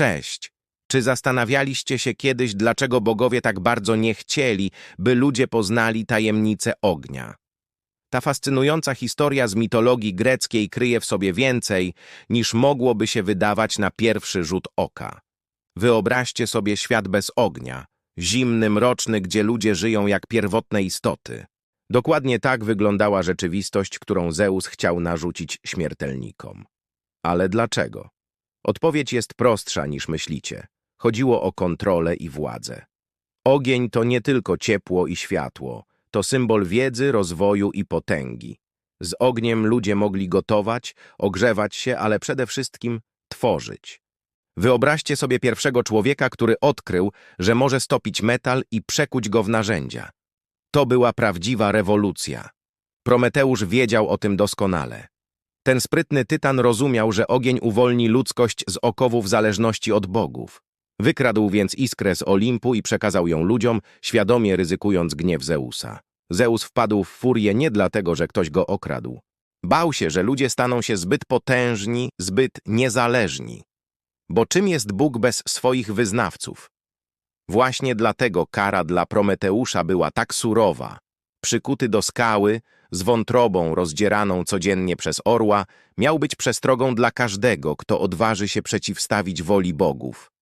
Cześć. Czy zastanawialiście się kiedyś, dlaczego bogowie tak bardzo nie chcieli, by ludzie poznali tajemnicę ognia? Ta fascynująca historia z mitologii greckiej kryje w sobie więcej, niż mogłoby się wydawać na pierwszy rzut oka. Wyobraźcie sobie świat bez ognia, zimny, mroczny, gdzie ludzie żyją jak pierwotne istoty. Dokładnie tak wyglądała rzeczywistość, którą Zeus chciał narzucić śmiertelnikom. Ale dlaczego? Odpowiedź jest prostsza niż myślicie. Chodziło o kontrolę i władzę. Ogień to nie tylko ciepło i światło, to symbol wiedzy, rozwoju i potęgi. Z ogniem ludzie mogli gotować, ogrzewać się, ale przede wszystkim tworzyć. Wyobraźcie sobie pierwszego człowieka, który odkrył, że może stopić metal i przekuć go w narzędzia. To była prawdziwa rewolucja. Prometeusz wiedział o tym doskonale. Ten sprytny tytan rozumiał, że ogień uwolni ludzkość z okowów zależności od bogów. Wykradł więc iskrę z Olimpu i przekazał ją ludziom, świadomie ryzykując gniew Zeusa. Zeus wpadł w furię nie dlatego, że ktoś go okradł. Bał się, że ludzie staną się zbyt potężni, zbyt niezależni. Bo czym jest Bóg bez swoich wyznawców? Właśnie dlatego kara dla Prometeusza była tak surowa. Przykuty do skały, z wątrobą rozdzieraną codziennie przez orła, miał być przestrogą dla każdego, kto odważy się przeciwstawić woli bogów.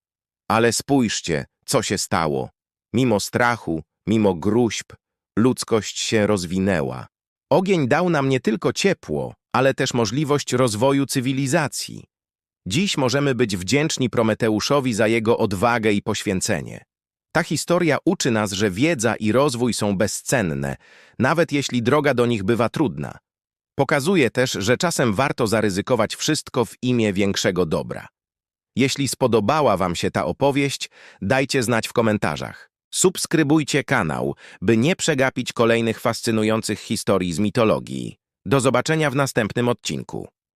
Ale spójrzcie, co się stało. Mimo strachu, mimo gruźb, ludzkość się rozwinęła. Ogień dał nam nie tylko ciepło, ale też możliwość rozwoju cywilizacji. Dziś możemy być wdzięczni Prometeuszowi za jego odwagę i poświęcenie. Ta historia uczy nas, że wiedza i rozwój są bezcenne, nawet jeśli droga do nich bywa trudna. Pokazuje też, że czasem warto zaryzykować wszystko w imię większego dobra. Jeśli spodobała Wam się ta opowieść, dajcie znać w komentarzach. Subskrybujcie kanał, by nie przegapić kolejnych fascynujących historii z mitologii. Do zobaczenia w następnym odcinku.